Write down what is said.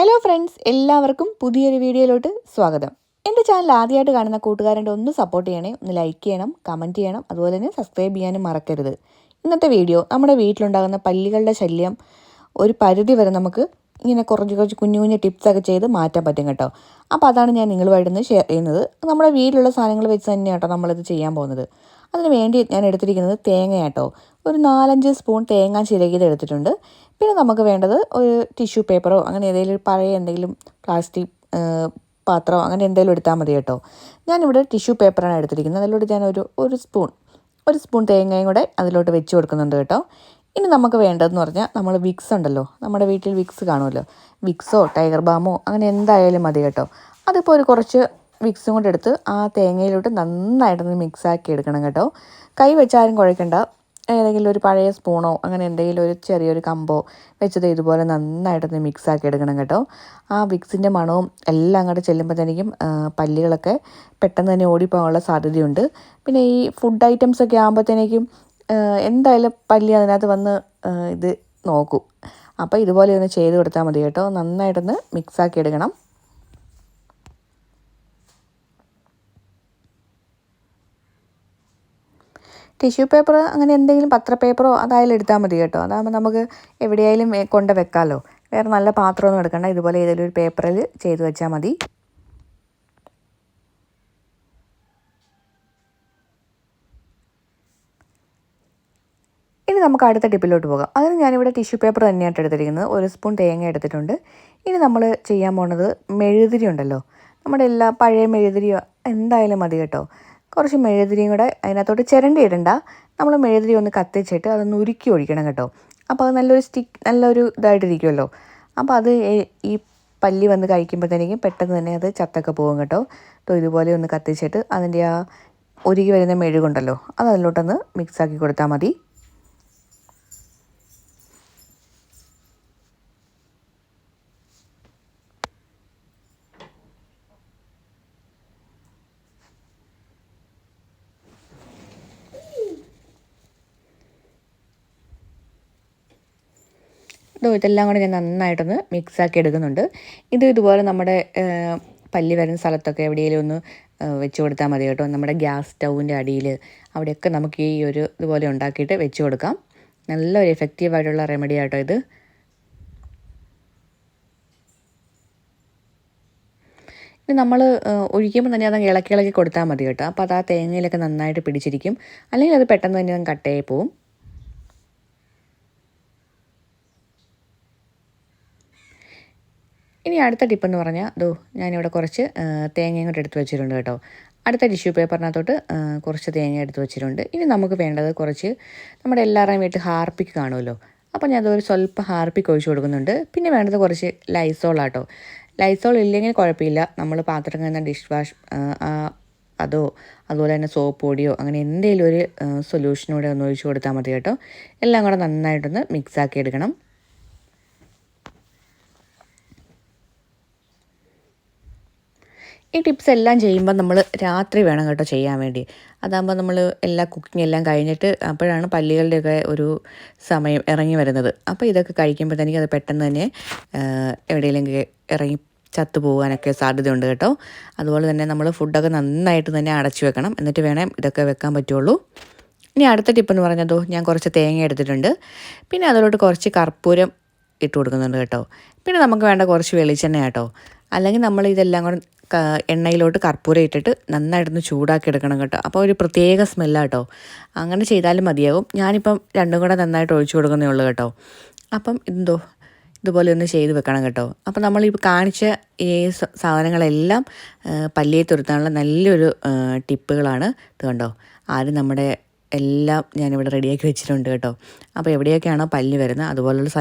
Hello friends എല്ലാവർക്കും പുതിയൊരു വീഡിയോയിലോട്ട് സ്വാഗതം. എന്റെ ചാനൽ ആദ്യമായിട്ട് കാണുന്ന കൂട്ടുകാരന്റെ ഒന്ന് സപ്പോർട്ട് ചെയ്യണേ ഒന്ന് ലൈക്ക് ചെയ്യണം കമന്റ് ചെയ്യണം അതുപോലെ തന്നെ സബ്സ്ക്രൈബ് ചെയ്യാനും മറക്കരുത്. ഇന്നത്തെ വീഡിയോ നമ്മുടെ വീട്ടിലുണ്ടാകുന്ന പല്ലികളുടെ ശല്യം ഒരു പരിധി വരെ നമുക്ക് ഇങ്ങനെ കുറച്ച് കുറച്ച് കുഞ്ഞു കുഞ്ഞു ടിപ്സൊക്കെ ചെയ്ത് മാറ്റാൻ പറ്റും കേട്ടോ. അപ്പോൾ അതാണ് ഞാൻ നിങ്ങളുമായിട്ട് ഒന്ന് ഷെയർ ചെയ്യുന്നത്. നമ്മുടെ വീട്ടിലുള്ള സാധനങ്ങൾ വെച്ച് തന്നെ കേട്ടോ നമ്മളിത് ചെയ്യാൻ പോകുന്നത്. അതിന് വേണ്ടി ഞാൻ എടുത്തിരിക്കുന്നത് തേങ്ങയാട്ടോ ഒരു നാലഞ്ച് സ്പൂൺ തേങ്ങ ചിരകിയത് എടുത്തിട്ടുണ്ട്. പിന്നെ നമുക്ക് വേണ്ടത് ഒരു ടിഷ്യൂ പേപ്പറോ അങ്ങനെ ഏതെങ്കിലും ഒരു പഴയ എന്തെങ്കിലും പ്ലാസ്റ്റിക് പാത്രമോ അങ്ങനെ എന്തെങ്കിലും എടുത്താൽ മതി കേട്ടോ. ഞാനിവിടെ ടിഷ്യൂ പേപ്പറാണ് എടുത്തിരിക്കുന്നത്. അതിലോട്ട് ഞാൻ ഒരു ഒരു സ്പൂൺ ഒരു സ്പൂൺ തേങ്ങയും കൂടെ അതിലോട്ട് വെച്ച് കൊടുക്കുന്നുണ്ട് കേട്ടോ. ഇനി നമുക്ക് വേണ്ടതെന്ന് പറഞ്ഞാൽ നമ്മൾ വിക്സ് ഉണ്ടല്ലോ. നമ്മുടെ വീട്ടിൽ വിക്സ് കാണുമല്ലോ. വിക്സോ ടൈഗർ ബാമോ അങ്ങനെ എന്തായാലും മതി കേട്ടോ. അതിപ്പോൾ ഒരു കുറച്ച് വിക്സും കൊണ്ട് എടുത്ത് ആ തേങ്ങയിലോട്ട് നന്നായിട്ടൊന്ന് മിക്സ് ആക്കി എടുക്കണം കേട്ടോ. കൈ വെച്ചാലും കുഴക്കണ്ട. ഏതെങ്കിലും ഒരു പഴയ സ്പൂണോ അങ്ങനെ എന്തെങ്കിലും ഒരു ചെറിയൊരു കമ്പോ വെച്ചത് ഇതുപോലെ നന്നായിട്ടൊന്ന് മിക്സ് ആക്കി എടുക്കണം കേട്ടോ. ആ വിക്സിന്റെ മണവും എല്ലാം അങ്ങോട്ട് ചെല്ലുമ്പോഴത്തേക്കും പല്ലികളൊക്കെ പെട്ടെന്ന് തന്നെ ഓടിപ്പോകാനുള്ള സാധ്യതയുണ്ട്. പിന്നെ ഈ ഫുഡ് ഐറ്റംസ് ഒക്കെ ആകുമ്പോഴത്തേക്കും എന്തായാലും പല്ലി അതിനകത്ത് വന്ന് ഇത് നോക്കും. അപ്പോൾ ഇതുപോലെ ഒന്ന് ചെയ്ത് കൊടുത്താൽ മതി കേട്ടോ. നന്നായിട്ടൊന്ന് മിക്സാക്കി എടുക്കണം. ടിഷ്യൂ പേപ്പർ അങ്ങനെ എന്തെങ്കിലും പത്ര പേപ്പറോ അതായാലും എടുത്താൽ മതി കേട്ടോ. അതാകുമ്പോൾ നമുക്ക് എവിടെയായാലും കൊണ്ട് വെക്കാമല്ലോ വേറെ നല്ല പാത്രമൊന്നും എടുക്കണ്ട. ഇതുപോലെ ഏതെങ്കിലും ഒരു പേപ്പറിൽ ചെയ്ത് വെച്ചാൽ മതി. ഇനി നമുക്ക് അടുത്ത ടിപ്പിലോട്ട് പോകാം. അതിന് ഞാനിവിടെ ടിഷ്യൂ പേപ്പർ തന്നെയായിട്ട് എടുത്തിരിക്കുന്നത്. ഒരു സ്പൂൺ തേങ്ങ എടുത്തിട്ടുണ്ട്. ഇനി നമ്മൾ ചെയ്യാൻ പോകുന്നത് മെഴുതിരി ഉണ്ടല്ലോ. നമ്മുടെ എല്ലാ പഴയ മെഴുതിരിയോ എന്തായാലും മതി കേട്ടോ. കുറച്ച് മെഴുതിരിയും കൂടെ അതിനകത്തോട്ട് ചിരണ്ടി ഇടണ്ട നമ്മൾ മെഴുതിരി ഒന്ന് കത്തിച്ചിട്ട് അതൊന്ന് ഉരുക്കി ഒഴിക്കണം കേട്ടോ. അപ്പോൾ അത് നല്ലൊരു സ്റ്റിക്ക് നല്ലൊരു ഇതായിട്ടിരിക്കുമല്ലോ. അപ്പോൾ അത് ഈ പല്ലി വന്ന് കഴിക്കുമ്പോഴത്തേക്കും പെട്ടെന്ന് തന്നെ അത് ചത്തൊക്കെ പോകും കേട്ടോ. അപ്പോൾ ഇതുപോലെ ഒന്ന് കത്തിച്ചിട്ട് അതിന്റെ ആ ഒരുകി വരുന്ന മെഴുകുണ്ടല്ലോ അത് അതിലോട്ടൊന്ന് മിക്സാക്കി കൊടുത്താൽ മതി. ഇതോ ഇതെല്ലാം കൂടെ ഞാൻ നന്നായിട്ടൊന്ന് മിക്സാക്കി എടുക്കുന്നുണ്ട്. ഇത് ഇതുപോലെ നമ്മുടെ പല്ലി വരുന്ന സ്ഥലത്തൊക്കെ എവിടെയെങ്കിലും ഒന്ന് വെച്ച് കൊടുത്താൽ മതി കേട്ടോ. നമ്മുടെ ഗ്യാസ് സ്റ്റൗവിന്റെ അടിയിൽ അവിടെയൊക്കെ നമുക്ക് ഈ ഒരു ഇതുപോലെ ഉണ്ടാക്കിയിട്ട് വെച്ച് കൊടുക്കാം. നല്ലൊരു എഫക്റ്റീവായിട്ടുള്ള റെമഡി ആട്ടോ ഇത്. ഇത് നമ്മൾ ഒഴിക്കുമ്പോൾ തന്നെ അത് ഇളക്കി ഇളക്കി കൊടുത്താൽ മതി കേട്ടോ. അപ്പോൾ അത് ആ തേങ്ങയിലൊക്കെ നന്നായിട്ട് പിടിച്ചിരിക്കും. അല്ലെങ്കിൽ അത് പെട്ടെന്ന് തന്നെ കട്ടയായി പോവും. ഇനി അടുത്ത ടിപ്പെന്ന് പറഞ്ഞാൽ ദോ ഞാനിവിടെ കുറച്ച് തേങ്ങയും കൂടെ എടുത്ത് വെച്ചിട്ടുണ്ട് കേട്ടോ. അടുത്ത ടിഷ്യൂ പേപ്പറിനകത്തോട്ട് കുറച്ച് തേങ്ങ എടുത്ത് വെച്ചിട്ടുണ്ട്. ഇനി നമുക്ക് വേണ്ടത് കുറച്ച് നമ്മുടെ എല്ലാവരുടെയും വീട്ടിൽ ഹാർപ്പിക്ക് കാണുമല്ലോ. അപ്പോൾ ഞാൻ അതൊരു സ്വല്പം ഹാർപ്പിക്ക് ഒഴിച്ചു കൊടുക്കുന്നുണ്ട്. പിന്നെ വേണ്ടത് കുറച്ച് ലൈസോളാട്ടോ ലൈസോൾ ഇല്ലെങ്കിൽ കുഴപ്പമില്ല. നമ്മൾ പാത്രം കഴിഞ്ഞ ഡിഷ് വാഷ് അതോ അതുപോലെ തന്നെ സോപ്പ് പൊടിയോ അങ്ങനെ എന്തെങ്കിലും ഒരു സൊല്യൂഷനൂടെ ഒന്ന് ഒഴിച്ചു കൊടുത്താൽ മതി കേട്ടോ. എല്ലാം കൂടെ നന്നായിട്ടൊന്ന് മിക്സാക്കി എടുക്കണം. ഈ ടിപ്സ് എല്ലാം ചെയ്യുമ്പോൾ നമ്മൾ രാത്രി വേണം കേട്ടോ ചെയ്യാൻ വേണ്ടി. അതാകുമ്പോൾ നമ്മൾ എല്ലാ കുക്കിംഗ് എല്ലാം കഴിഞ്ഞിട്ട് അപ്പോഴാണ് പല്ലികളുടെയൊക്കെ ഒരു സമയം ഇറങ്ങി വരുന്നത്. അപ്പോൾ ഇതൊക്കെ കഴിക്കുമ്പോഴത്തേക്ക് അത് പെട്ടെന്ന് തന്നെ എവിടെയെങ്കിലും ഇറങ്ങി ചത്തു പോകാനൊക്കെ സാധ്യതയുണ്ട് കേട്ടോ. അതുപോലെ തന്നെ നമ്മൾ ഫുഡൊക്കെ നന്നായിട്ട് തന്നെ അടച്ചു വെക്കണം. എന്നിട്ട് വേണം ഇതൊക്കെ വെക്കാൻ പറ്റുള്ളൂ. ഇനി അടുത്ത ടിപ്പെന്ന് പറഞ്ഞതോ ഞാൻ കുറച്ച് തേങ്ങ എടുത്തിട്ടുണ്ട്. പിന്നെ അതിലോട്ട് കുറച്ച് കർപ്പൂരം ഇട്ട് കൊടുക്കുന്നുണ്ട് കേട്ടോ. പിന്നെ നമുക്ക് വേണ്ട കുറച്ച് വെളിച്ചെണ്ണ കേട്ടോ. അല്ലെങ്കിൽ നമ്മൾ ഇതെല്ലാം കൂടെ എണ്ണയിലോട്ട് കർപ്പൂരം ഇട്ടിട്ട് നന്നായിട്ടൊന്ന് ചൂടാക്കി എടുക്കണം കേട്ടോ. അപ്പോൾ ഒരു പ്രത്യേക സ്മെല്ലാട്ടോ. അങ്ങനെ ചെയ്താലും മതിയാകും ഞാനിപ്പം രണ്ടും കൂടെ നന്നായിട്ട് ഒഴിച്ചു കൊടുക്കുന്നേ ഉള്ളൂ കേട്ടോ. അപ്പം എന്തോ ഇതുപോലെ ഒന്ന് ചെയ്ത് വെക്കണം കേട്ടോ. അപ്പോൾ നമ്മൾ ഈ കാണിച്ച ഈ സാധനങ്ങളെല്ലാം പല്ലിയെ തുരുത്താനുള്ള നല്ലൊരു ടിപ്പുകളാണ് ഇത് കണ്ടോ. ആരും നമ്മുടെ എല്ലാം ഞാനിവിടെ റെഡിയാക്കി വെച്ചിട്ടുണ്ട് കേട്ടോ. അപ്പോൾ എവിടെയൊക്കെയാണോ പല്ലി വരുന്നത് അതുപോലുള്ള സ്ഥലം